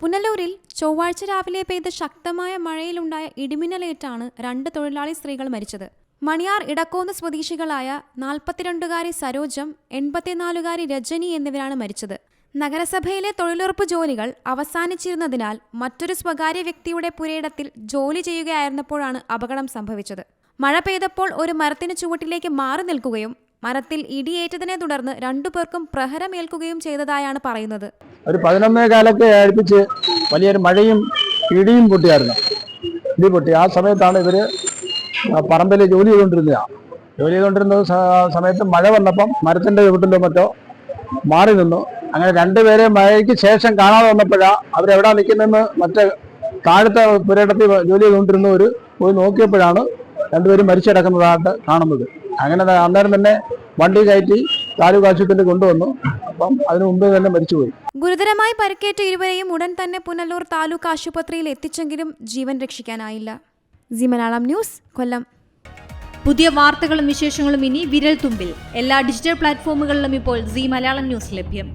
പുനലൂരിൽ ചൊവ്വാഴ്ച രാവിലെ പെയ്ത ശക്തമായ മഴയിലുണ്ടായ ഇടിമിന്നലേറ്റാണ് രണ്ട് തൊഴിലാളി സ്ത്രീകൾ മരിച്ചത്. മണിയാർ ഇടക്കോന്ന് സ്വദേശികളായ നാൽപ്പത്തിരണ്ടുകാരി സരോജം എൺപത്തിനാലുകാരി രജനി എന്നിവരാണ് മരിച്ചത്. നഗരസഭയിലെ തൊഴിലുറപ്പ് ജോലികൾ അവസാനിച്ചിരുന്നതിനാൽ മറ്റൊരു സ്വകാര്യ വ്യക്തിയുടെ പുരയിടത്തിൽ ജോലി ചെയ്യുകയായിരുന്നപ്പോഴാണ് അപകടം സംഭവിച്ചത്. മഴ പെയ്തപ്പോൾ ഒരു മരത്തിന് ചുവട്ടിലേക്ക് മാറി നിൽക്കുകയും മരത്തിൽ ഇടിയേറ്റതിനെ തുടർന്ന് രണ്ടുപേർക്കും പ്രഹരമേൽക്കുകയും ചെയ്തതായാണ് പറയുന്നത്. ഒരു പതിനൊന്നേ കാലൊക്കെ അടുപ്പിച്ച് വലിയൊരു മഴയും ഇടിയും പൊട്ടിയായിരുന്നു. ഇടി പൊട്ടി. ആ സമയത്താണ് ഇവർ പറമ്പിൽ ജോലി ചെയ്തുകൊണ്ടിരുന്നത്. ജോലി ചെയ്തുകൊണ്ടിരുന്ന സമയത്ത് മഴ വന്നപ്പം മരത്തിന്റെ ചുവട്ടിലോ മറ്റോ മാറി നിന്നു. അങ്ങനെ രണ്ടുപേരെ മഴയ്ക്ക് ശേഷം കാണാതെ വന്നപ്പോഴാ അവരെവിടാ നിൽക്കുന്നതെന്ന് മറ്റേ താഴത്തെ പുരയിടത്തിൽ ജോലി ചെയ്തുകൊണ്ടിരുന്നവർ പോയി നോക്കിയപ്പോഴാണ് രണ്ടുപേരും മരിച്ചു കിടക്കുന്നതായിട്ട് കാണുന്നത്. അങ്ങനെ അന്നേരം തന്നെ വണ്ടി കയറ്റി താലൂക്ക് ആശുപത്രിയിൽ കൊണ്ടുവന്നു. അപ്പം അതിനു മുമ്പേ തന്നെ മരിച്ചുപോയി. ഗുരുതരമായി പരിക്കേറ്റ ഇരുവരെയും ഉടൻ തന്നെ പുനലൂർ താലൂക്ക് ആശുപത്രിയിൽ എത്തിച്ചെങ്കിലും ജീവൻ രക്ഷിക്കാനായില്ല. Zee Malayalam news Kollam. പുതിയ വാർത്തകളും വിശേഷങ്ങളും ഇനി വിരൽ തുമ്പിൽ. എല്ലാ ഡിജിറ്റൽ പ്ലാറ്റ്ഫോമുകളിലും ഇപ്പോൾ സി മലയാളം ന്യൂസ് ലഭ്യം.